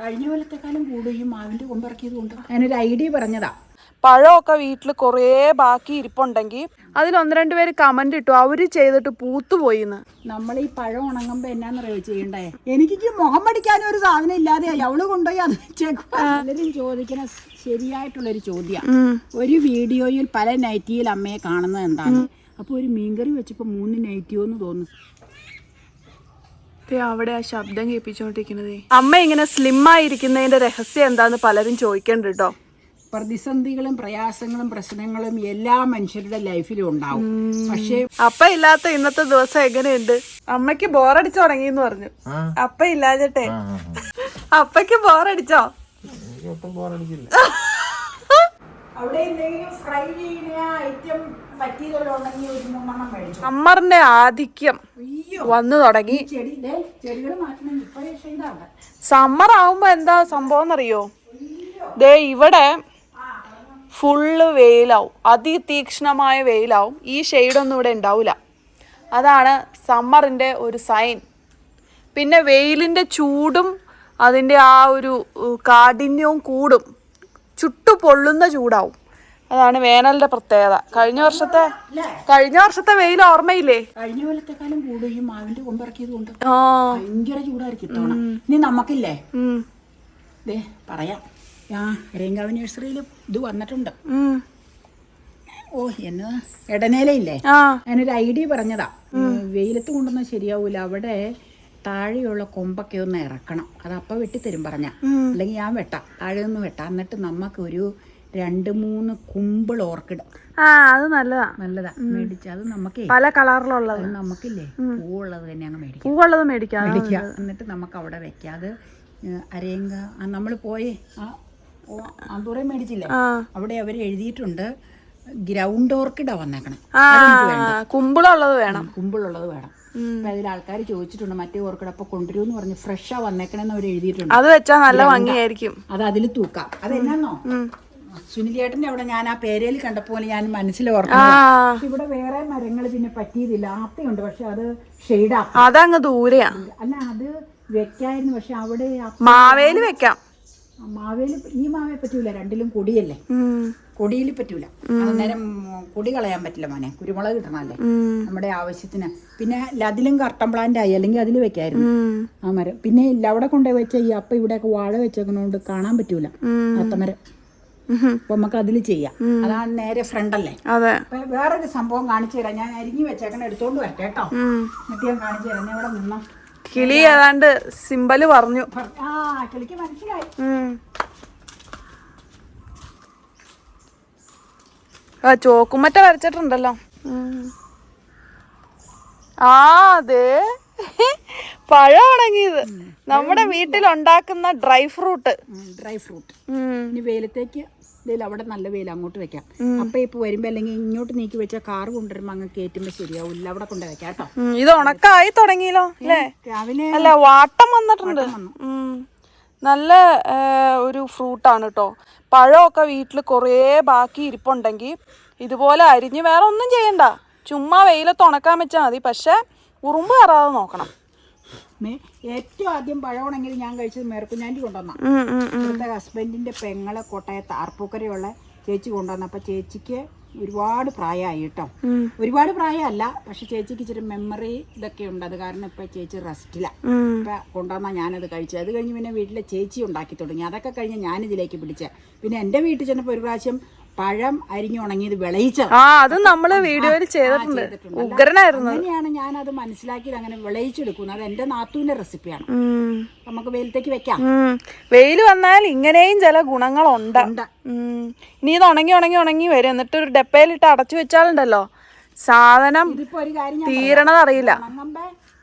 കഴിഞ്ഞ കൊല്ലത്തെക്കാളും കൂടും ഈ മാവിന്റെ കൊമ്പിറക്കിയത് കൊണ്ട് ഞാനൊരു ഐഡിയ പറഞ്ഞതാ. പഴമൊക്കെ വീട്ടിൽ കുറേ ബാക്കി ഇരിപ്പുണ്ടെങ്കിൽ അതിൽ ഒന്ന് രണ്ട് പേര് കമന്റ് ഇട്ടു. അവർ ചെയ്തിട്ട് പൂത്തുപോയി നമ്മൾ ഈ പഴം ഉണങ്ങുമ്പോ എന്നാന്നറിയോ ചെയ്യണ്ടേ? എനിക്ക് മുഖം പഠിക്കാനും ഒരു സാധനം ഇല്ലാതെ അവൾ കൊണ്ടുപോയി അത് പലരും ചോദിക്കുന്ന ശരിയായിട്ടുള്ളൊരു ചോദ്യം. ഒരു വീഡിയോയിൽ പല നൈറ്റിയിൽ അമ്മയെ കാണുന്നത് എന്താണ്? അപ്പോൾ ഒരു മീൻകറി വെച്ചപ്പോ മൂന്ന് നൈറ്റിയോ എന്ന് തോന്നുന്നു. അവിടെ ആ ശബ്ദം കേൾപ്പിച്ചോണ്ടിരിക്കുന്നത് അമ്മ ഇങ്ങനെ സ്ലിം ആയിരിക്കുന്നതിന്റെ രഹസ്യം എന്താന്ന് പലരും ചോദിക്കണ്ട് കേട്ടോ പ്രതിസന്ധികളും പ്രയാസങ്ങളും പ്രശ്നങ്ങളും എല്ലാ മനുഷ്യരുടെ ലൈഫിലും ഉണ്ടാവും. പക്ഷേ അപ്പ ഇല്ലാത്ത ഇന്നത്തെ ദിവസം എങ്ങനെയുണ്ട്? അമ്മയ്ക്ക് ബോറടിച്ചു തുടങ്ങി എന്ന് പറഞ്ഞു അപ്പ ഇല്ലാഞ്ഞിട്ടെ. അപ്പയ്ക്ക് ബോറടിച്ചോ അവിടെ എന്തെങ്കിലും ഫ്രൈ ചെയ്യുന്ന ഐറ്റം പറ്റിയതുണ്ടെങ്കിൽ ഒരു മൂന്നെണ്ണം മേടിച്ചു. സമ്മറിന്റെ ആധിക്യം വന്നു തുടങ്ങി. സമ്മർ ആവുമ്പോ എന്താ സംഭവം എന്നറിയോ? ദേ ഇവിടെ ഫുള്ള് വെയിലാവും. അതിതീക്ഷണമായ വെയിലാവും. ഈ ഷെയ്ഡൊന്നും ഇവിടെ ഉണ്ടാവില്ല അതാണ് സമ്മറിന്റെ ഒരു സൈൻ. പിന്നെ വെയിലിന്റെ ചൂടും അതിന്റെ ആ ഒരു കാഠിന്യവും കൂടും. ചുട്ടു പൊള്ളുന്ന ചൂടാവും. അതാണ് വേനലിന്റെ പ്രത്യേകത. കഴിഞ്ഞ വർഷത്തെ കഴിഞ്ഞ വർഷത്തെ വെയിൽ ഓർമ്മയില്ലേ? കഴിഞ്ഞ കൊല്ലത്തെക്കാലം കൂടും ഈ മാവിന്റെ കൊമ്പിറക്കിയത് കൊണ്ട് ഭയങ്കര ചൂടായിരിക്കും ഇത്തവണ. ഇനി നമുക്കില്ലേ? ദേ പറയാം. ആ രേങ്കാവ് നഴ്സറിയിലും ഇത് വന്നിട്ടുണ്ട്. ഓ എന്ന് ഇടനേലയില്ലേ ഞാനൊരു ഐഡിയ പറഞ്ഞതാ. വെയിലത്ത് കൊണ്ടൊന്നും ശരിയാവൂല. അവിടെ താഴെയുള്ള കൊമ്പൊക്കെ ഒന്ന് ഇറക്കണം. അത് അപ്പ വെട്ടിത്തരും പറഞ്ഞ. അല്ലെങ്കിൽ ഞാൻ വെട്ടാം. താഴെ ഒന്ന് വെട്ടാം. എന്നിട്ട് നമുക്ക് ഒരു രണ്ട് മൂന്ന് കുമ്പിൾ ഓർക്കിഡ്. ആ അത് നല്ലതാ. നല്ലതാ. മേടിച്ച് അത് നമുക്ക് പല കളറിലുള്ളത്. നമുക്കില്ലേ? പൂവുള്ളത് തന്നെ അങ്ങ് മേടിക്കാം. പൂവുള്ളത് മേടിക്കാം. മേടിക്കാം. എന്നിട്ട് നമുക്ക് അവിടെ വെക്കാം. അത് അരയങ്ക നമ്മൾ പോയി ആന്തൂറെ മേടിച്ചില്ലേ? അവിടെ അവർ എഴുതിയിട്ടുണ്ട് ഗ്രൗണ്ട് ഓർക്കിഡാ വന്നേക്കണേ. കുമ്പിളുള്ളത് വേണം. കുമ്പിളുള്ളത് വേണം. അതിൽ ആൾക്കാർ ചോദിച്ചിട്ടുണ്ട് മറ്റേ ഓർക്കിഡ് അപ്പൊ കൊണ്ടുവരുമെന്ന് പറഞ്ഞ് ഫ്രഷാ വന്നേക്കണെന്ന് അവർ എഴുതിയിട്ടുണ്ട്. അത് വെച്ചാൽ നല്ല ഭംഗിയായിരിക്കും. അത് അതിൽ തൂക്കാം. അതെന്നാന്നോ? സുനിലേട്ടന്റെ അവിടെ ഞാൻ ആ പേരയിൽ കണ്ടപ്പോൾ ഞാൻ മനസ്സിൽ ഓർക്കും ഇവിടെ വേറെ മരങ്ങൾ പിന്നെ പറ്റിയതില്ല ആത്തയുണ്ട് പക്ഷെ അത് ഷെയ്ഡാ അതങ്ങ് ദൂരെയാ. അല്ല അത് വെക്കായിരുന്നു. പക്ഷെ അവിടെ മാവേലി വെക്കാം. മാവേലി ഈ മാവേ പറ്റൂല. രണ്ടിലും കൊടിയല്ലേ? കൊടിയിൽ പറ്റൂല. അന്നേരം കൊടി കളയാൻ പറ്റില്ല മോനെ. കുരുമുളക് കിട്ടണല്ലേ നമ്മുടെ ആവശ്യത്തിന്. പിന്നെ അതിലും കർട്ടൻ പ്ലാന്റ് ആയി. അല്ലെങ്കിൽ അതിൽ വെക്കായിരുന്നു. ആ മരം. പിന്നെ ഇല്ല അവിടെ കൊണ്ടുപോയി വെച്ച ഈ അപ്പ ഇവിടെയൊക്കെ വാഴ വെച്ചേക്കണോണ്ട് കാണാൻ പറ്റൂല. അത്തമരം. അപ്പൊ നമുക്ക് അതിൽ ചെയ്യാം അതാണ് നേരെ ഫ്രണ്ട് അല്ലേ? വേറൊരു സംഭവം കാണിച്ചു തരാം. ഞാൻ അരിഞ്ഞു വെച്ചേക്കണ എടുത്തോണ്ട് വരട്ടെ കേട്ടോ. നിത്യം എന്നിട്ട് ഞാൻ കാണിച്ചു തരാം. ഇവിടെ നിന്നോ? കിളി ഏതാണ്ട് സിമ്പൽ പറഞ്ഞു. ആ കിളിക്ക് മനസ്സിലായി. ആ ചോക്കുമറ്റ വരച്ചിട്ടുണ്ടല്ലോ. ആ അതെ. പഴം ഉണങ്ങിയത് നമ്മുടെ വീട്ടിൽ ഉണ്ടാക്കുന്ന ഡ്രൈ ഫ്രൂട്ട്. Dry fruit. വെയിലത്തേക്ക് ഇതിൽ അവിടെ നല്ല വെയിൽ അങ്ങോട്ട് വെക്കാം. അപ്പൊ ഇപ്പൊ വരുമ്പോ അല്ലെങ്കിൽ ഇങ്ങോട്ട് നീക്കി വെച്ചാൽ കാർ കൊണ്ടുവരുമ്പോ അങ്ങ് കയറ്റുമ്പോ ശരിയാവില്ല അവിടെ കൊണ്ടു വെക്കാം കേട്ടോ. ഇത് ഉണക്കായി തുടങ്ങിയല്ലോ അല്ലേ? രാവിലെ അല്ല വാട്ടം വന്നിട്ടുണ്ട്. നല്ല ഒരു ഫ്രൂട്ടാണ് കേട്ടോ പഴമൊക്കെ വീട്ടിൽ കുറേ ബാക്കി ഇരിപ്പുണ്ടെങ്കിൽ ഇതുപോലെ അരിഞ്ഞ് വേറെ ഒന്നും ചെയ്യണ്ട. ചുമ്മാ വെയിലത്ത് ഉണക്കാൻ വെച്ചാൽ മതി. പക്ഷെ ഉറുമ്പ് കയറാതെ നോക്കണം. ഏറ്റവും ആദ്യം പഴമാണെങ്കിൽ ഞാൻ കഴിച്ചത് മേർക്കുഞ്ഞാന്റി കൊണ്ടുവന്ന. ഇവിടുത്തെ ഹസ്ബൻഡിന്റെ പെങ്ങളെ കോട്ടയത്ത് ആർപ്പൂക്കരയുള്ള ചേച്ചി കൊണ്ടുവന്ന. അപ്പൊ ചേച്ചിക്ക് ഒരുപാട് പ്രായമായി കേട്ടോ. ഒരുപാട് പ്രായമല്ല പക്ഷെ ചേച്ചിക്ക് ഇച്ചിരി മെമ്മറി ഇതൊക്കെ ഉണ്ട്. അത് കാരണം ഇപ്പൊ ചേച്ചി റെസ്റ്റില്ല. ഇപ്പൊ കൊണ്ടുവന്നാൽ ഞാനത് കഴിച്ചു അത് കഴിഞ്ഞ് പിന്നെ വീട്ടിലെ ചേച്ചി ഉണ്ടാക്കി തുടങ്ങി. അതൊക്കെ കഴിഞ്ഞ് ഞാനിതിലേക്ക് പിടിച്ചേ. പിന്നെ എന്റെ വീട്ടിൽ ചെന്നപ്പോൾ ഒരു പ്രാവശ്യം പഴം അരിഞ്ഞു ഉണങ്ങിയത് വിളയിച്ച ആ അത് നമ്മൾ വീഡിയോയിൽ ചെയ്തിട്ടുണ്ട്. ഉഗ്രനായിരുന്നു. അങ്ങനെയാണ് അത് മനസ്സിലാക്കി അങ്ങനെ വിളയിച്ചെടുക്കുന്നത്. അത് എന്റെ നാത്തുവിന്റെ റെസിപ്പിയാണ്. നമുക്ക് വെയിലത്തേക്ക് വെക്കാം. വെയിൽ വന്നാൽ ഇങ്ങനെയും ചില ഗുണങ്ങളുണ്ട്. ഇനി ഇത് ഉണങ്ങി ഉണങ്ങി ഉണങ്ങി വരും. എന്നിട്ട് ഒരു ഡപ്പയിലിട്ട് അടച്ചു വെച്ചാലുണ്ടല്ലോ. സാധനം ഇതിപ്പോ ഒരു കാര്യം ഞാൻ തീരണത് അറിയില്ല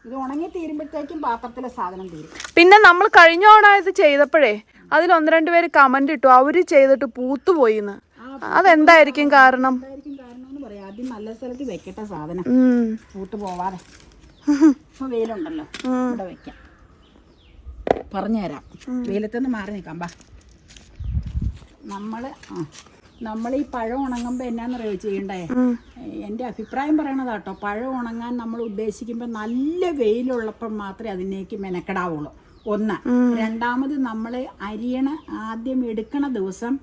ഇത് ഉണങ്ങി തീരുമ്പോഴത്തേക്കും പാത്രത്തിലെ സാധനം തീരും. പിന്നെ നമ്മൾ കഴിഞ്ഞ ഓണായത് ഇത് ചെയ്തപ്പോഴേ അതിൽ ഒന്ന് രണ്ട് പേര് കമന്റ് ഇട്ടു. അവർ ചെയ്തിട്ട് പൂത്തുപോയിന്ന്. അതെന്തായിരിക്കും കാരണം? എന്തായിരിക്കും കാരണം എന്ന് പറയാം. ആദ്യം നല്ല സ്ഥലത്ത് വെക്കട്ടെ സാധനം. ഉം. പൂട്ട് പോവാതെ. ഇപ്പൊ വെയിലുണ്ടല്ലോ. ഇവിടെ വെക്കാം. പറഞ്ഞുതരാം. വെയിലത്തുനിന്ന് മാറി നിൽക്കാം ബാ. നമ്മൾ ആ നമ്മൾ ഈ പഴം ഉണങ്ങുമ്പോൾ എന്നാന്നറിയോ ചെയ്യണ്ടേ? എന്റെ അഭിപ്രായം പറയണതാട്ടോ പഴം ഉണങ്ങാൻ നമ്മൾ ഉദ്ദേശിക്കുമ്പോൾ നല്ല വെയിലുള്ളപ്പോൾ മാത്രമേ അതിനേക്ക് മെനക്കെടാവുള്ളൂ. ഒന്ന്. രണ്ടാമത് നമ്മൾ അരിയണ ആദ്യം എടുക്കണ ദിവസം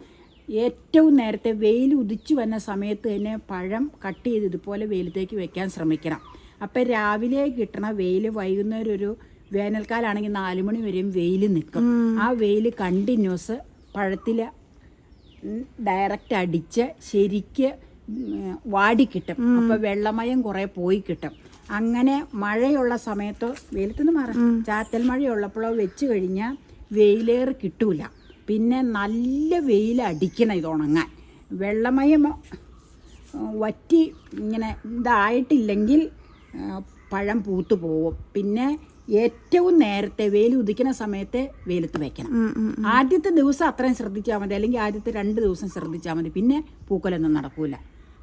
ഏറ്റവും നേരത്തെ വെയിൽ ഉദിച്ചു വന്ന സമയത്ത് തന്നെ പഴം കട്ട് ചെയ്ത് ഇതുപോലെ വെയിലത്തേക്ക് വെക്കാൻ ശ്രമിക്കണം. അപ്പം രാവിലെ കിട്ടണ വെയിൽ വൈകുന്നേരം ഒരു വേനൽക്കാലാണെങ്കിൽ നാല് മണി വരെയും വെയിൽ നിൽക്കും. ആ വെയിൽ കണ്ടിന്യൂസ് പഴത്തിൽ ഡയറക്റ്റ് അടിച്ച് ശരിക്ക് വാടി വാടിക്കിട്ടും അപ്പോൾ വെള്ളമയം കുറേ പോയി കിട്ടും. അങ്ങനെ മഴയുള്ള സമയത്തോ വെയിലത്തുനിന്ന് മാറാം. ചാത്തൽ മഴയുള്ളപ്പോഴോ വെച്ച് കഴിഞ്ഞാൽ വെയിലേറ് കിട്ടൂല. പിന്നെ നല്ല വെയിൽ അടിക്കണം ഇത് ഉണങ്ങാൻ വെള്ളമയം വറ്റി ഇങ്ങനെ ഇതായിട്ടില്ലെങ്കിൽ പഴം പൂത്തു പോവും. പിന്നെ ഏറ്റവും നേരത്തെ വെയിൽ ഉദിക്കുന്ന സമയത്ത് വെയിലത്ത് വെക്കണം. ആദ്യത്തെ ദിവസം അത്രയും ശ്രദ്ധിച്ചാൽ മതി. അല്ലെങ്കിൽ ആദ്യത്തെ രണ്ട് ദിവസം ശ്രദ്ധിച്ചാൽ മതി. പിന്നെ പൂക്കലൊന്നും നടക്കൂല.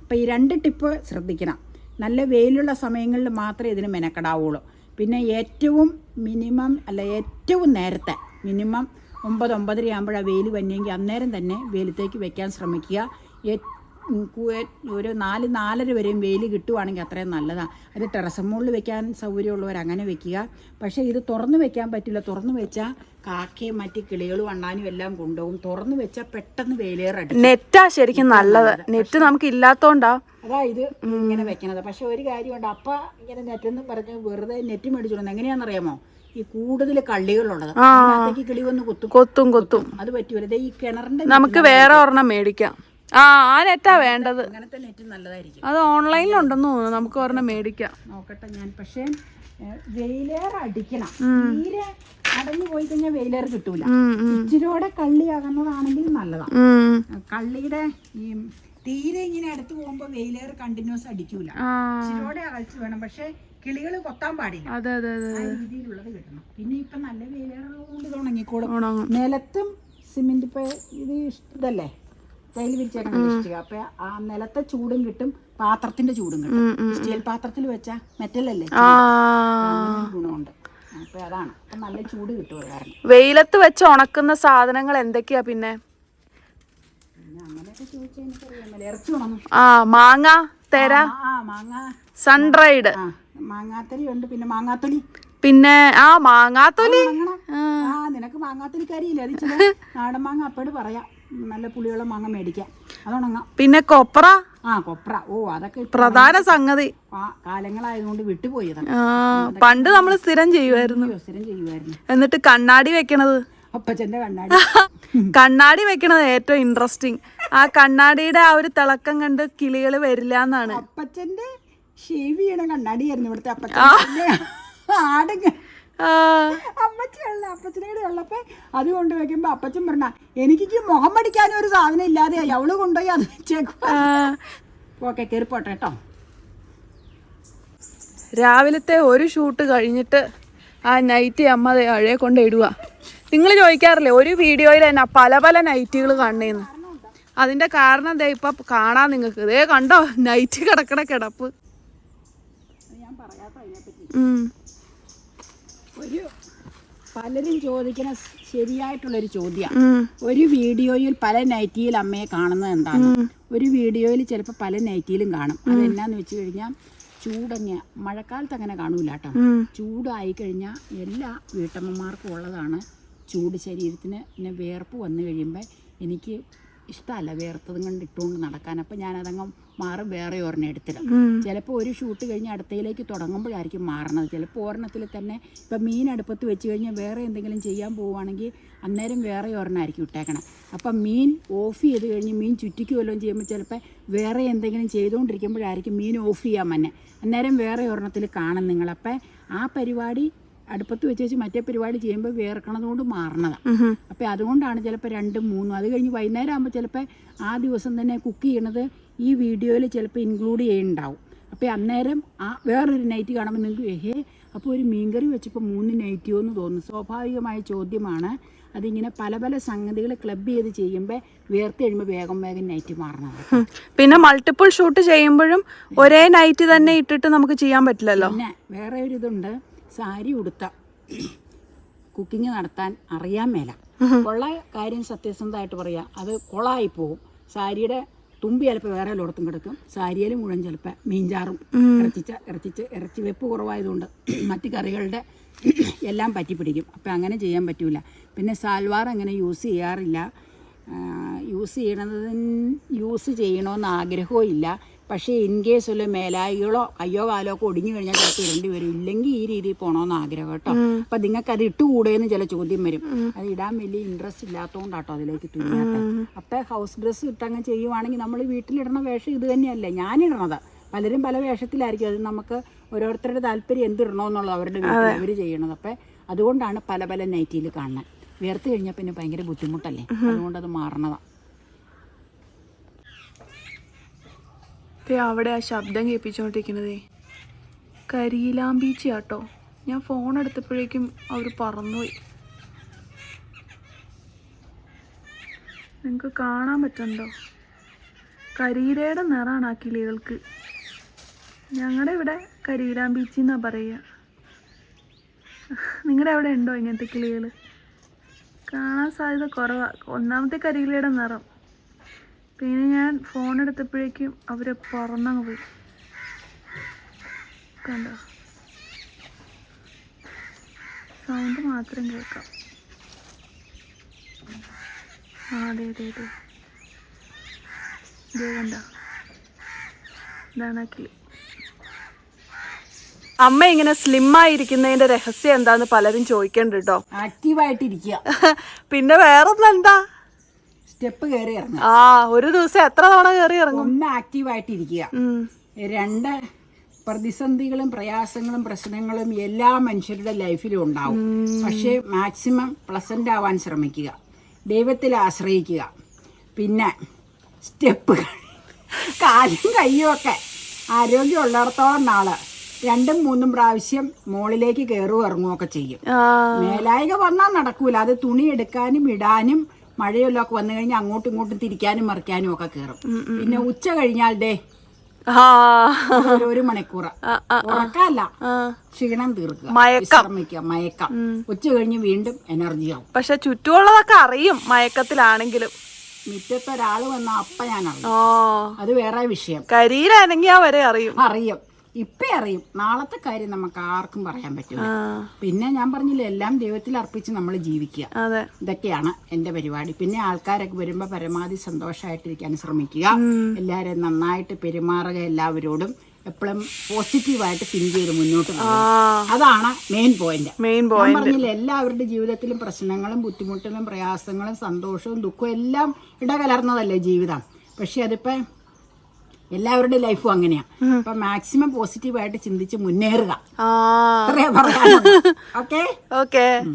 അപ്പം ഈ രണ്ട് ടിപ്പ് ശ്രദ്ധിക്കണം. നല്ല വെയിലുള്ള സമയങ്ങളിൽ മാത്രമേ ഇതിന് മെനക്കെടാവുള്ളൂ. പിന്നെ ഏറ്റവും മിനിമം അല്ല ഏറ്റവും നേരത്തെ മിനിമം ഒമ്പത് ഒമ്പതര ആകുമ്പോഴാണ് വെയിൽ വന്നെങ്കിൽ അന്നേരം തന്നെ വെയിലത്തേക്ക് വെക്കാൻ ശ്രമിക്കുക. ഒരു നാല് നാലര വരെയും വെയിൽ കിട്ടുവാണെങ്കിൽ അത്രയും നല്ലതാണ് അത് ടെറസം മുകളിൽ വെക്കാൻ സൗകര്യമുള്ളവർ അങ്ങനെ വെക്കുക. പക്ഷേ ഇത് തുറന്നു വെക്കാൻ പറ്റില്ല. തുറന്നു വെച്ചാൽ കാക്കയും മറ്റു കിളികളും അണ്ണാനും എല്ലാം കൊണ്ടുപോകും. തുറന്ന് വെച്ചാൽ പെട്ടെന്ന് വെയിലേറടിക്കും നെറ്റാ ശരിക്കും നല്ലത്. നെറ്റ് നമുക്ക് ഇല്ലാത്തോണ്ടാ. അതാ ഇത് ഇങ്ങനെ വെക്കണത്. പക്ഷെ ഒരു കാര്യമുണ്ട്. അപ്പ ഇങ്ങനെ നെറ്റെന്ന് പറഞ്ഞ് വെറുതെ നെറ്റ് മേടിച്ചോളുന്നത് എങ്ങനെയാണെന്നറിയാമോ? ഈ കൂടുതൽ കള്ളികളുള്ളത്. കിളി വന്ന് കൊത്തും. കൊത്തും കൊത്തും. അത് പറ്റൂല. ഈ കിണറിന്റെ നമുക്ക് വേറെ ഒരെണ്ണം മേടിക്കാം. ആ ആ നെറ്റാ വേണ്ടത്. അങ്ങനത്തെ നെറ്റ് നല്ലതായിരിക്കും. അത് ഓൺലൈനിലുണ്ടെന്ന് തോന്നുന്നു. നമുക്ക് ഒരെണ്ണം മേടിക്കാം. നോക്കട്ടെ ഞാൻ. പക്ഷേ വെയിലേർ അടിക്കണം. തീരെ അടഞ്ഞു പോയി കഴിഞ്ഞാൽ വെയിലേർ കിട്ടൂല. ഇച്ചിരിയോടെ കള്ളി ആകുന്നതാണെങ്കിൽ നല്ലതാണ് കള്ളിയുടെ ഈ തീരെ ഇങ്ങനെ അടുത്ത് പോകുമ്പോൾ വെയിലേർ കണ്ടിന്യൂസ് അടിക്കൂല. ഇച്ചിരിയോടെ അകൽച്ച് വേണം. പക്ഷെ കിളികൾ കൊത്താൻ പാടില്ല. അതെ അതെ അതെ ആ രീതിയിലുള്ളത് കിട്ടണം. പിന്നെ ഇപ്പൊ നല്ല വെയിലേറുള്ളതുകൊണ്ട് ഇത് ഉണങ്ങിക്കോളും. നിലത്തും സിമെന്റ് ഇപ്പൊ ഇത് ഇഷ്ടല്ലേ ഇതല്ലേ? തൈൽ വിരിച്ചേക്കാൻ ഇഷ്ടിക. അപ്പൊ ആ നിലത്തെ ചൂടും കിട്ടും പാത്രത്തിന്റെ ചൂടും കിട്ടും. സ്റ്റീൽ പാത്രത്തിൽ വെച്ചാ മെറ്റലല്ലേ? ഗുണമുണ്ട്. അപ്പൊ അതാണ്. അപ്പൊ നല്ല ചൂട് കിട്ടും കാരണം വെയിലത്ത് വെച്ച് ഉണക്കുന്ന സാധനങ്ങൾ എന്തൊക്കെയാ പിന്നെ? ആ മാങ്ങ തെര സൺഡ്രൈഡ് മാങ്ങാത്തലി ഉണ്ട്. പിന്നെ മാങ്ങാത്തൊലി. പിന്നെ ആ മാങ്ങാത്തൊലി. ആ. നിനക്ക് അത് ചില നാടൻ മാങ്ങ അപ്പോഴും പറയാം. നല്ല പുളിയുള്ള മാങ്ങ മേടിക്കാം. അതുണങ്ങാം. പിന്നെ കൊപ്ര? ആ കൊപ്ര. ഓ അതൊക്കെ പ്രധാന സംഗതി. കാലങ്ങളായതുകൊണ്ട് വിട്ടുപോയത് പണ്ട് നമ്മൾ സ്ഥിരം ചെയ്യുമായിരുന്നു സ്ഥിരം ചെയ്യുമായിരുന്നു എന്നിട്ട് കണ്ണാടി വെക്കണത്. അപ്പച്ചന്റെ കണ്ണാടി. കണ്ണാടി വെക്കണത് ഏറ്റവും ഇൻട്രസ്റ്റിംഗ് ആ കണ്ണാടിയുടെ ആ ഒരു തിളക്കം കണ്ട് കിളികൾ വരില്ല എന്നാണ് അപ്പച്ചന്റെ ഷേവ് ചെയ്യണ കണ്ണാടിയായിരുന്നു ഇവിടുത്തെ ആടുങ്ങ ആ, അമ്മച്ചിയുള്ള അപ്പച്ചനയുടെ ഉള്ളപ്പോ അത് കൊണ്ട് വെക്കുമ്പോ അപ്പച്ചൻ പറഞ്ഞ എനിക്ക് മുഖം പഠിക്കാനും ഒരു സാധനം ഇല്ലാതെ അവൾ കൊണ്ടുപോയി അത് വെച്ചേക്കും. ഓക്കെ കയറിപ്പോട്ടെ കേട്ടോ. രാവിലത്തെ ഒരു ഷൂട്ട് കഴിഞ്ഞിട്ട് ആ നൈറ്റ് അമ്മ അഴയെ കൊണ്ട് ഇടുക നിങ്ങൾ ചോദിക്കാറില്ലേ ഒരു വീഡിയോയിൽ തന്നെ പല പല നൈറ്റുകൾ കാണണേന്ന്. അതിന്റെ കാരണം ദേ ഇപ്പൊ കാണാൻ നിങ്ങൾക്ക്. ഇതേ കണ്ടോ നൈറ്റ് കിടക്കണ കിടപ്പ്. ഞാൻ പറയാത്ത. ഒരു പലരും ചോദിക്കുന്ന ശരിയായിട്ടുള്ളൊരു ചോദ്യം. ഉം. ഒരു വീഡിയോയിൽ പല നൈറ്റിയിൽ അമ്മയെ കാണുന്നത് എന്താണ്? ഒരു വീഡിയോയിൽ ചിലപ്പോൾ പല നൈറ്റിയിലും കാണും. അതെന്നാന്ന് വെച്ച് കഴിഞ്ഞാൽ ചൂടങ്ങ മഴക്കാലത്ത് അങ്ങനെ കാണൂല കേട്ടോ ചൂടായി കഴിഞ്ഞാൽ എല്ലാ വീട്ടമ്മമാർക്കും ഉള്ളതാണ് ചൂട് ശരീരത്തിന് പിന്നെ വേർപ്പ് വന്നു കഴിയുമ്പോൾ എനിക്ക് ഇഷ്ടമല്ല വേർത്തതും കൊണ്ട് ഇട്ടുകൊണ്ട് നടക്കാൻ. അപ്പം ഞാനതങ്ങ് മാറും വേറെ ഒരെണ്ണം എടുത്തിടും. ചിലപ്പോൾ ഒരു ഷൂട്ട് കഴിഞ്ഞ് അടുത്തയിലേക്ക് തുടങ്ങുമ്പോഴായിരിക്കും മാറണത് ചിലപ്പോൾ ഒരെണ്ണത്തിൽ തന്നെ ഇപ്പം മീൻ അടുപ്പത്ത് വെച്ച് കഴിഞ്ഞാൽ വേറെ എന്തെങ്കിലും ചെയ്യാൻ പോവുകയാണെങ്കിൽ അന്നേരം വേറെ ഒരെണ്ണമായിരിക്കും ഇട്ടേക്കണം. അപ്പം മീൻ ഓഫ് ചെയ്ത് കഴിഞ്ഞ് മീൻ ചുറ്റിക്ക് വല്ലതും ചെയ്യുമ്പോൾ ചിലപ്പോൾ വേറെ എന്തെങ്കിലും ചെയ്തുകൊണ്ടിരിക്കുമ്പോഴായിരിക്കും മീൻ ഓഫ് ചെയ്യാൻ തന്നെ അന്നേരം വേറെ ഒരെണ്ണത്തിൽ കാണും നിങ്ങൾ അപ്പം ആ പരിപാടി അടുപ്പത്ത് വെച്ച് വെച്ച് മറ്റേ പരിപാടി ചെയ്യുമ്പോൾ വേർക്കണത് കൊണ്ട് മാറണതാണ് അപ്പം അപ്പോൾ അതുകൊണ്ടാണ് ചിലപ്പോൾ രണ്ടും മൂന്നും അത് കഴിഞ്ഞ് വൈകുന്നേരം ആകുമ്പോൾ ചിലപ്പോൾ ആ ദിവസം തന്നെ കുക്ക് ചെയ്യണത് ഈ വീഡിയോയിൽ ചിലപ്പോൾ ഇൻക്ലൂഡ് ചെയ്യുന്നുണ്ടാവും അപ്പോൾ അന്നേരം ആ വേറൊരു നൈറ്റ് കാണുമ്പോൾ നിങ്ങൾക്ക് ഏഹേ അപ്പോൾ ഒരു മീൻകറി വെച്ചപ്പോൾ മൂന്ന് നൈറ്റിയോ എന്ന് തോന്നുന്നു. സ്വാഭാവികമായ ചോദ്യമാണ്. അതിങ്ങനെ പല പല സംഗതികൾ ക്ലബ് ചെയ്ത് ചെയ്യുമ്പോൾ വേർത്ത് കഴിയുമ്പോൾ വേഗം വേഗം നൈറ്റ് മാറണം. പിന്നെ മൾട്ടിപ്പിൾ ഷൂട്ട് ചെയ്യുമ്പോഴും ഒരേ നൈറ്റ് തന്നെ ഇട്ടിട്ട് നമുക്ക് ചെയ്യാൻ പറ്റില്ലല്ലോ. പിന്നെ വേറെ ഒരു ഇതുണ്ട്. സാരി ഉടുത്ത. കുക്കിംഗ് നടത്താൻ അറിയാൻ മേല. കൊള്ള കാര്യം സത്യസന്ധമായിട്ട് പറയാം. അത് കൊളായി പോകും സാരിയുടെ തുമ്പി ചിലപ്പോൾ വേറെ ലോടത്തും കിടക്കും. സാരിയിൽ മുഴുവൻ ചിലപ്പോൾ മീൻചാറും ഇറച്ചിച്ച ഇറച്ചിച്ച് ഇറച്ചി വെപ്പ് കുറവായതുകൊണ്ട് മറ്റ് കറികളുടെ എല്ലാം പറ്റി പിടിക്കും. അപ്പം അങ്ങനെ ചെയ്യാൻ പറ്റില്ല പിന്നെ സാൽവാർ അങ്ങനെ യൂസ് ചെയ്യാറില്ല. യൂസ് ചെയ്യണത് യൂസ് ചെയ്യണമെന്ന് ആഗ്രഹവും ഇല്ല. പക്ഷേ ഇൻ കേസ് വല്ല മേലായികളോ കയ്യോ കാലോ ഒക്കെ ഒടിഞ്ഞു കഴിഞ്ഞാൽ ചിലപ്പോൾ ഇടേണ്ടി വരും. ഇല്ലെങ്കിൽ ഈ രീതിയിൽ പോകണമെന്ന് ആഗ്രഹം കേട്ടോ. അപ്പൊ നിങ്ങൾക്ക് അത് ഇട്ടുകൂടെയെന്ന് ചില ചോദ്യം വരും. അത് ഇടാൻ വലിയ ഇൻട്രസ്റ്റ് ഇല്ലാത്തതുകൊണ്ടാട്ടോ അതിലേക്ക് തുനിയാത്ത അപ്പം ഹൗസ് ഡ്രസ്സ് ഇട്ടങ്ങ് ചെയ്യുവാണെങ്കിൽ നമ്മൾ വീട്ടിലിടണ വേഷം ഇത് തന്നെയല്ലേ? ഞാനിടണത്. പലരും പല വേഷത്തിലായിരിക്കും. അത് നമുക്ക് ഓരോരുത്തരുടെ താല്പര്യം എന്തിടണമെന്നുള്ളത് അവരുടെ വീട്ടിൽ അവർ ചെയ്യണത്. അപ്പം അതുകൊണ്ടാണ് പല പല നൈറ്റിയിൽ കാണുന്നത്. വേർത്ത് കഴിഞ്ഞാൽ പിന്നെ ഭയങ്കര ബുദ്ധിമുട്ടല്ലേ? അതുകൊണ്ട് അത് മാറണതാണ് അവിടെ ആ ശബ്ദം കേൾപ്പിച്ചുകൊണ്ടിരിക്കുന്നതേ കരിയിലാമ്പീച്ച കേട്ടോ ഞാൻ ഫോൺ എടുത്തപ്പോഴേക്കും അവർ പറന്നുപോയി. നിങ്ങൾക്ക് കാണാൻ പറ്റണ്ടോ കരിയിലയുടെ നിറാണ് ആ കിളികൾക്ക് ഞങ്ങളുടെ ഇവിടെ കരിയിലാമ്പീച്ചി എന്നാ പറയുക. നിങ്ങളുടെ അവിടെ ഉണ്ടോ ഇങ്ങനത്തെ കിളികൾ കാണാൻ സാധ്യത കുറവാണ് ഒന്നാമത്തെ കരിയിലയുടെ നിറം. പിന്നെ ഞാൻ ഫോൺ എടുത്തപ്പോഴേക്കും അവർ പറന്നങ്ങ് പോയി. കണ്ടോ? സൗണ്ട് മാത്രം കേൾക്കാം. ആ അതെ അതെ അതെ ഇതാണ് കിളി അമ്മ ഇങ്ങനെ സ്ലിം ആയിരിക്കുന്നതിന്റെ രഹസ്യം എന്താന്ന് പലരും ചോദിക്കണ്ട കേട്ടോ ആക്റ്റീവായിട്ടിരിക്കുക പിന്നെ വേറൊന്നെന്താ? സ്റ്റെപ്പ് കയറി ഇറങ്ങുക ആ ഒരു ദിവസം എത്ര തവണ കയറി ഇറങ്ങും? ഒന്ന് ആക്റ്റീവായിട്ടിരിക്കുക. രണ്ട് പ്രതിസന്ധികളും പ്രയാസങ്ങളും പ്രശ്നങ്ങളും എല്ലാ മനുഷ്യരുടെ ലൈഫിലും ഉണ്ടാവും. പക്ഷേ മാക്സിമം പ്ലസന്റ് ആവാൻ ശ്രമിക്കുക. ദൈവത്തിൽ ആശ്രയിക്കുക. പിന്നെ സ്റ്റെപ്പ് കാലും കയ്യും ഒക്കെ ആരോഗ്യമുള്ളിടത്തോളം നാൾ രണ്ടും മൂന്നും പ്രാവശ്യം മുകളിലേക്ക് കയറുക ഇറങ്ങുകയൊക്കെ ചെയ്യും. മേലായിക വന്നാൽ നടക്കൂല. അത് തുണി എടുക്കാനും ഇടാനും മഴയെല്ലാം ഒക്കെ വന്നു കഴിഞ്ഞാൽ അങ്ങോട്ടും ഇങ്ങോട്ടും തിരിക്കാനും മറിക്കാനും ഒക്കെ കയറും പിന്നെ ഉച്ച കഴിഞ്ഞാൽ ഡേ ഒരു മണിക്കൂറ മണിക്കൂർ. ഉറക്കല്ല ക്ഷീണം തീർക്കുക. മയക്കം. വിശ്രമിക്കുക. മയക്കം. ഉച്ച കഴിഞ്ഞ് വീണ്ടും എനർജി ആവും. പക്ഷെ ചുറ്റുമുള്ളതൊക്കെ അറിയും മയക്കത്തിലാണെങ്കിലും. മുറ്റത്ത് ഒരാൾ വന്ന അപ്പ ഞാൻ അറിയും. ഓ. അത് വേറെ വിഷയം. കരീരാണെങ്കിൽ വരെ അറിയും. അറിയും. ഇപ്പൊ അറിയും. നാളത്തെ കാര്യം നമുക്ക് ആർക്കും പറയാൻ പറ്റില്ല പിന്നെ ഞാൻ പറഞ്ഞില്ല എല്ലാം ദൈവത്തിൽ അർപ്പിച്ച് നമ്മൾ ജീവിക്കുക. ഇതൊക്കെയാണ് എന്റെ പരിപാടി. പിന്നെ ആൾക്കാരൊക്കെ വരുമ്പോൾ പരമാവധി സന്തോഷമായിട്ടിരിക്കാൻ ശ്രമിക്കുക. എല്ലാവരും നന്നായിട്ട് പെരുമാറുക എല്ലാവരോടും. എപ്പോഴും പോസിറ്റീവായിട്ട് തിങ്ക് ചെയ്ത് മുന്നോട്ട് പോകും അതാണ് മെയിൻ പോയിന്റ്. മെയിൻ ഞാൻ പോയിന്റ്. പറഞ്ഞില്ല എല്ലാവരുടെ ജീവിതത്തിലും പ്രശ്നങ്ങളും ബുദ്ധിമുട്ടുകളും പ്രയാസങ്ങളും സന്തോഷവും ദുഃഖവും എല്ലാം ഇടകലർന്നതല്ലേ ജീവിതം? പക്ഷെ അതിപ്പോ എല്ലാവരുടെ ലൈഫും അങ്ങനെയാ. അപ്പൊ മാക്സിമം പോസിറ്റീവായിട്ട് ചിന്തിച്ച് മുന്നേറുക. ഓക്കെ? ഓക്കെ.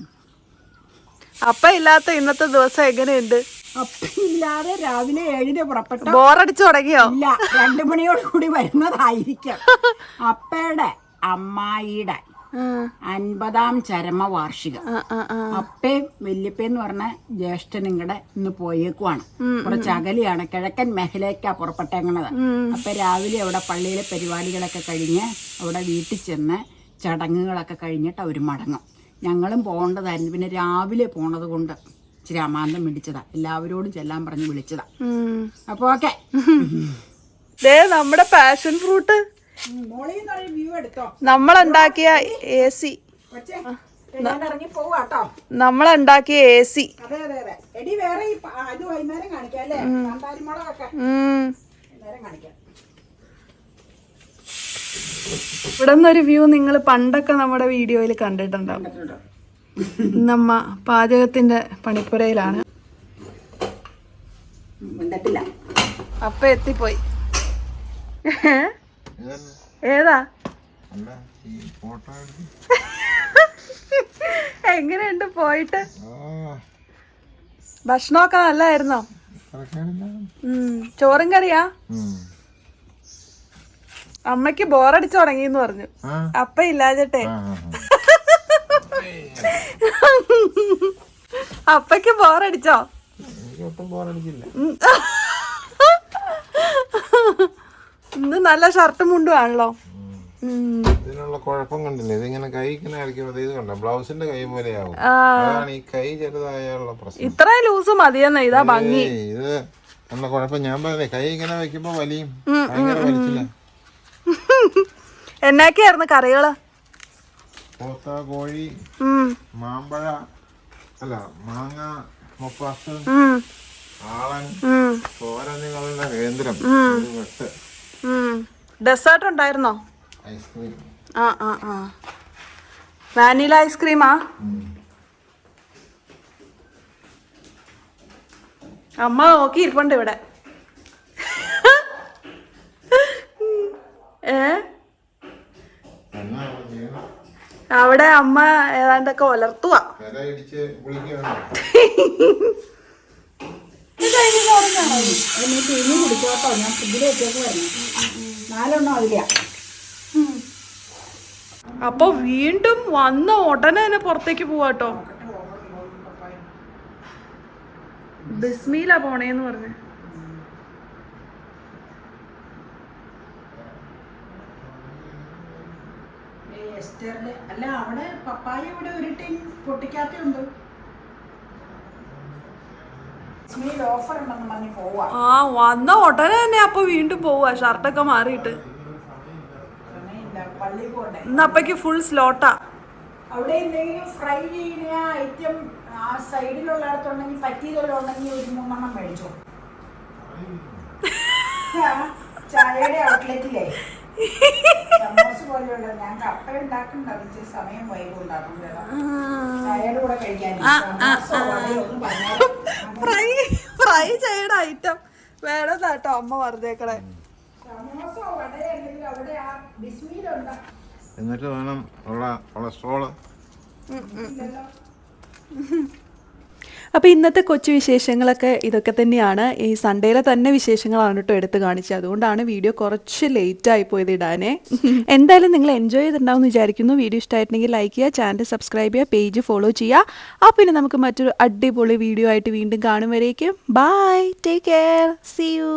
അപ്പ ഇല്ലാത്ത ഇന്നത്തെ ദിവസം എങ്ങനെയുണ്ട്? അപ്പില്ലാതെ രാവിലെ ഏഴിന് പുറപ്പെട്ട? ബോറടിച്ചു തുടങ്ങിയോ? ഇല്ല. രണ്ടു മണിയോട് കൂടി വരുന്നതായിരിക്കും. അപ്പയുടെ അമ്മായിയുടെ. അൻപതാം ചരമവാർഷികം. വാർഷിക അപ്പേ വല്യപ്പേന്ന് പറഞ്ഞ ജ്യേഷ്ഠനും കൂടെ ഇന്ന് പോയേക്കുവാണ്. കുറച്ച് അകലെയാണ് കിഴക്കൻ മേഖലയ്ക്കാ പുറപ്പെട്ടേങ്ങണത് അപ്പൊ രാവിലെ അവിടെ പള്ളിയിലെ പരിപാടികളൊക്കെ കഴിഞ്ഞ് അവിടെ വീട്ടിൽ ചെന്ന് ചടങ്ങുകളൊക്കെ കഴിഞ്ഞിട്ട് അവർ മടങ്ങും. ഞങ്ങളും പോകേണ്ടതായിരുന്നു. പിന്നെ രാവിലെ പോണത് കൊണ്ട് ഇച്ചിരി അമാന്തം വിളിച്ചതാ. എല്ലാവരോടും ചെല്ലാൻ പറഞ്ഞ് വിളിച്ചതാ. അപ്പൊ ഓക്കെ. നമ്മുടെ പാഷൻ ഫ്രൂട്ട്. നമ്മളുണ്ടാക്കിയ എ സി നമ്മളുണ്ടാക്കിയ എ സി ഇവിടെ നിന്നൊരു വ്യൂ നിങ്ങൾ പണ്ടൊക്കെ നമ്മുടെ വീഡിയോയിൽ കണ്ടിട്ടുണ്ടാവും. കണ്ടിട്ടുണ്ടോ? നമ്മ പാചകത്തിന്റെ പണിപ്പുരയിലാണ്. അപ്പ എത്തിപ്പോയി. ഏതാ? എങ്ങനെയുണ്ട് പോയിട്ട്? ഭക്ഷണമൊക്കെ നല്ലായിരുന്നോ. ചോറും കറിയാ? അമ്മയ്ക്ക് അമ്മയ്ക്ക് ബോറടിച്ചു തുടങ്ങിന്ന് പറഞ്ഞു. അപ്പ ഇല്ലാഞ്ഞിട്ടെ. അപ്പയ്ക്ക് ബോറടിച്ചോ? എനിക്ക് ഇന്ന് നല്ല ഷർട്ടും മുണ്ടും ആണല്ലോ. ഇതിനുള്ള കുഴപ്പം കണ്ടില്ലേ? ഇതിങ്ങനെ കൈ ഇങ്ങനെ അടിക്കുമ്പോൾ ഇത് കണ്ട? ബ്ലൗസിന്റെ കൈ പോലെയാവും. അതാണ് ഈ കൈ ചെറുതായുള്ള പ്രശ്നം. ഇത്രയും ലൂസ് മതിയെന്ന ഇതാ ഭംഗി. ഇത് നല്ല കുഴപ്പം. ഞാൻ പറഞ്ഞേ കൈ ഇങ്ങനെ വെക്കുമ്പോ വലിയും. ഭയങ്കര വലിച്ചില്ല. എന്നൊക്കെയായിരുന്നു കറികൾ? പോത്ത കോഴി മാമ്പഴ അല്ല മാങ്ങ മുപ്പാസ് ആളൻ തോരനുകളുടെ കേന്ദ്രം വെട്ട്. ഡെസേർട്ട് ഉണ്ടായിരുന്നോ? ആ ആ ആ. വാനില ഐസ്ക്രീമാ അമ്മ നോക്കി ഇരിപ്പുണ്ട് ഇവിടെ. ഏ? അവിടെ അമ്മ ഏതാണ്ടൊക്കെ ഉലർത്തുക ഞാൻ അപ്പൊ വീണ്ടും വന്ന ഉടനെ തന്നെ പുറത്തേക്ക് പോവാട്ടോ ബിസ്മിയിലാ പോണേന്ന് പറഞ്ഞ. അല്ല അവിടെ പപ്പായ ഇവിടെ ഒരു ടീം പൊട്ടിക്കാത്തുണ്ട് ഓഫർ ഉണ്ടെന്ന് പറഞ്ഞ് പോവാ ആ വന്ന ഉടനെ തന്നെ അപ്പൊ വീണ്ടും പോവാ. ഷർട്ടൊക്കെ മാറിയിട്ട്. ഇന്നപ്പക്ക് ഫുൾ സ്ലോട്ടാ അവിടെ എന്തെങ്കിലും ഫ്രൈ ചെയ്യുന്ന ഐറ്റം ആ സൈഡിലുള്ളിടത്തുണ്ടെങ്കിൽ പറ്റിയതുണ്ടെങ്കിൽ ഒരു മൂന്നെണ്ണം മേടിച്ചോ. ചായയുടെ ഔട്ട്ലെറ്റിലേ സമോസ പോലെയുള്ള ഞാൻ കപ്പ ഉണ്ടാക്കുന്നുണ്ട് സമയം വൈകും ഉണ്ടാക്കുമ്പോഴാ. ചായയുടെ കൂടെ കഴിക്കാൻ. ഫ്രൈ ഫ്രൈ ചെയ്ത ഐറ്റം വേണം കേട്ടോ അമ്മ പറഞ്ഞേക്കണേ. എന്നിട്ട് വേണം ഉള്ള കൊളസ്ട്രോൾ അപ്പോൾ ഇന്നത്തെ കൊച്ചു വിശേഷങ്ങളൊക്കെ ഇതൊക്കെ തന്നെയാണ്. ഈ സൺഡേയിലെ തന്നെ വിശേഷങ്ങളാണ് കേട്ടോ എടുത്ത് കാണിച്ചത്. അതുകൊണ്ടാണ് വീഡിയോ കുറച്ച് ലേറ്റ് ആയി പോയത് ഇടാനേ. എന്തായാലും നിങ്ങൾ എൻജോയ് ചെയ്തിട്ടുണ്ടാവും വിചാരിക്കുന്നു. വീഡിയോ ഇഷ്ടമായിട്ടുണ്ടെങ്കിൽ ലൈക്ക് ചെയ്യുക ചാനൽ സബ്സ്ക്രൈബ് ചെയ്യുക പേജ് ഫോളോ ചെയ്യുക. അപ്പോൾ പിന്നെ നമുക്ക് മറ്റൊരു അടിപൊളി വീഡിയോ ആയിട്ട് വീണ്ടും കാണും വരേക്കും. Bye take care see you